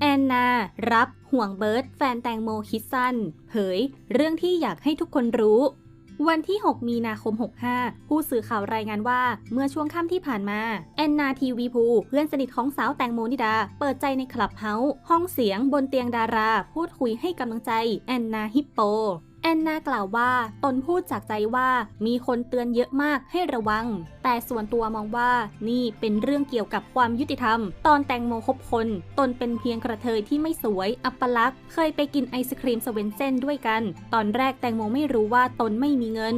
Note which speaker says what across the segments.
Speaker 1: แอนนา รับห่วงเบิร์ตแฟนแตงโมคิดสั้น เผย เรื่องที่อยากให้ทุกคนรู้ วันที่ 6 มีนาคม 65 ผู้สื่อข่าวรายงานว่า เมื่อช่วงค่ำที่ผ่านมา แอนนาทีวีพูเพื่อนสนิทของสาวแตงโมนิดา เปิดใจในคลับเฮาส์ห้องเสียงบนเตียงดารา พูดคุยให้กำลังใจ แอนนาฮิปโป แอนนากล่าวว่าตนพูดจากใจว่ามีคนเตือนเยอะมากให้ระวัง แต่ส่วนตัวมองว่านี่เป็นเรื่องเกี่ยวกับความยุติธรรม ตอนแตงโมคบคน ตนเป็นเพียงกระเทยที่ไม่สวย อัปลักษณ์เคยไปกินไอศครีมสเวนเซนด้วยกัน ตอนแรกแตงโมไม่รู้ว่าตนไม่มีเงิน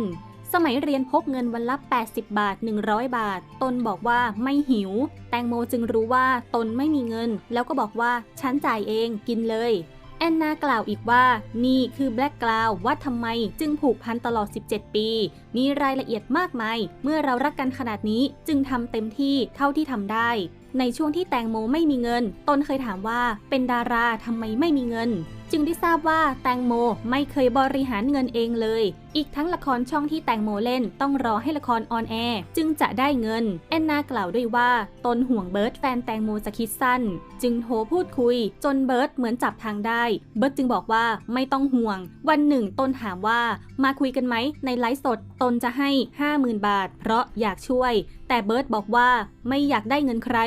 Speaker 1: สมัยเรียนพกเงินวันละ 80 บาท 100 บาท ตนบอกว่าไม่หิว แตงโมจึงรู้ว่าตนไม่มีเงิน แล้วก็บอกว่า ฉันจ่ายเองกินเลย แอนนากล่าวอีกว่า นี่คือแบล็กกล่าวว่าทำไมจึงผูกพันตลอด 17 ปี มีรายละเอียดมากมาย เมื่อเรารักกันขนาดนี้จึงทำเต็มที่เท่าที่ทำได้ ในช่วงที่แตงโมไม่มีเงิน ตนเคยถามว่าเป็นดาราทำไมไม่มีเงิน จึงได้ทราบว่าแตงโมไม่เคยบริหารเงินเองเลย อีกทั้งละครช่องที่แตงโมเล่นต้องรอให้ละครออนแอร์จึงจะได้เงิน แอนนากล่าวด้วยว่าตนห่วงเบิร์ตแฟนแตงโมจะคิดสั้น จึงโทรพูดคุย จนเบิร์ตเหมือนจับทางได้ เบิร์ตจึงบอกว่าไม่ต้องห่วง วันหนึ่งตนถามว่ามาคุยกันไหมในไลฟ์สดตนจะให้ 50,000 บาท เพราะอยากช่วย แต่เบิร์ตบอกว่าไม่อยากได้เงินใคร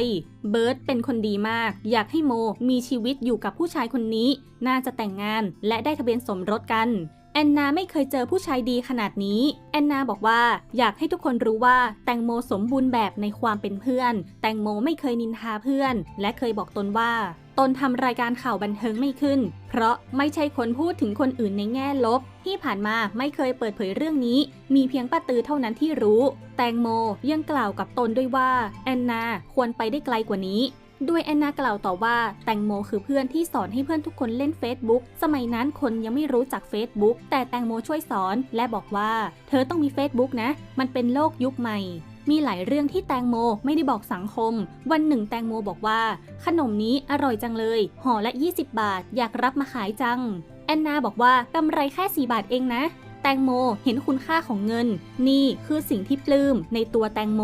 Speaker 1: เบิร์ตเป็นคนดีมาก อยากให้โมมีชีวิตอยู่กับผู้ชายคนนี้ น่าจะแต่งงานและได้ทะเบียนสมรสกัน แอนนาไม่เคยเจอผู้ชายดีขนาดนี้ แอนนาบอกว่าอยากให้ทุกคนรู้ว่าแตงโมสมบูรณ์แบบในความเป็นเพื่อน แตงโมไม่เคยนินทาเพื่อน และเคยบอกตนว่า ตนทำรายการข่าวบันเทิงไม่ขึ้น เพราะไม่ใช่คนพูดถึงคนอื่นในแง่ลบ ที่ผ่านมาไม่เคยเปิดเผยเรื่องนี้ มีเพียงป้าตือเท่านั้นที่รู้ แตงโมยังกล่าวกับตนด้วยว่า แอนนาควรไปได้ไกลกว่านี้ ด้วยแอนนากล่าวต่อว่าแตงโมคือเพื่อนที่สอนให้เพื่อนทุกคนเล่น Facebook สมัยนั้นคนยังไม่รู้จัก Facebook แต่แตงโมช่วยสอน และบอกว่า เธอต้องมี Facebook นะ มันเป็นโลกยุคใหม่มีหลายเรื่องที่แตงโมไม่ได้บอกสังคม วันหนึ่งแตงโมบอกว่า ขนมนี้อร่อยจังเลย ห่อละ 20 บาท อยากรับมาขายจัง แอนนาบอกว่ากำไรแค่ 4 บาทเองนะ แตงโมเห็นคุณค่าของเงิน นี่คือสิ่งที่ปลื้มในตัวแตงโม